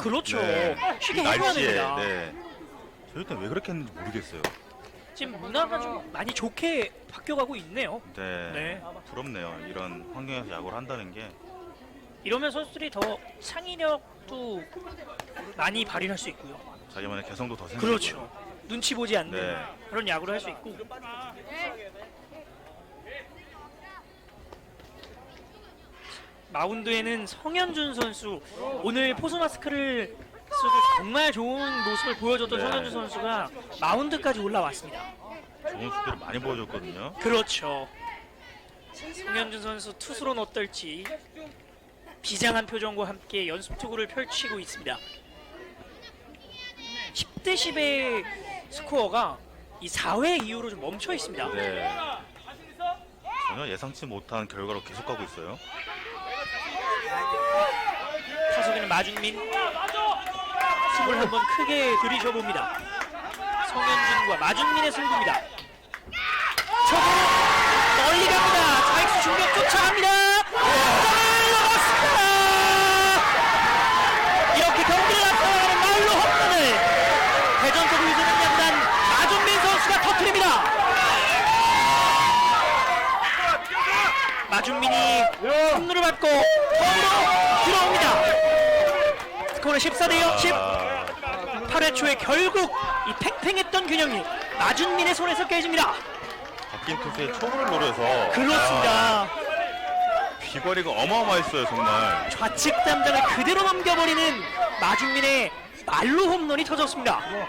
그렇죠. 네. 쉽게 이 해줘야 날씨에, 됩니다. 네. 저희 때왜 그렇게 했는지 모르겠어요. 지금 문화가 좀 많이 좋게 바뀌어가고 있네요. 네. 네. 부럽네요. 이런 환경에서 야구를 한다는 게. 이러면 선수들이 더 창의력도 많이 발휘할 수 있고요. 자기만의 개성도 더 생기고. 그렇죠. 눈치 보지 않는 네. 그런 야구를 할 수 있고. 마운드에는 성현준 선수 오늘 포수 마스크를 쓰고 정말 좋은 모습을 보여줬던 네. 성현준 선수가 마운드까지 올라왔습니다. 좋은 수비를 많이 보여줬거든요. 그렇죠. 성현준 선수 투수로는 어떨지 비장한 표정과 함께 연습 투구를 펼치고 있습니다. 10대 10의 스코어가 이 4회 이후로 좀 멈춰 있습니다. 네. 전혀 예상치 못한 결과로 계속 가고 있어요. 타석에는 마준민 숨을 한번 크게 들이셔봅니다. 성현준과 마준민의 승부입니다. 초구 멀리 갑니다. 좌익수 중격 쫓아갑니다. 잘 넘었습니다. 이렇게 경기를 앞서가는 말로 홈런을 대전적으로 유전한 양단 마준민 선수가 터뜨립니다. 마준민이 홈런을 받고 홈으로 들어옵니다. 스코어는 14대 0, 10. 아, 8회 초에 결국 이 팽팽했던 균형이 마준민의 손에서 깨집니다. 바뀐 투수의 초구를 노려서 그렇습니다. 아, 비거리가 어마어마했어요 정말. 좌측 담장을 그대로 넘겨버리는 마준민의 말로 홈런이 터졌습니다.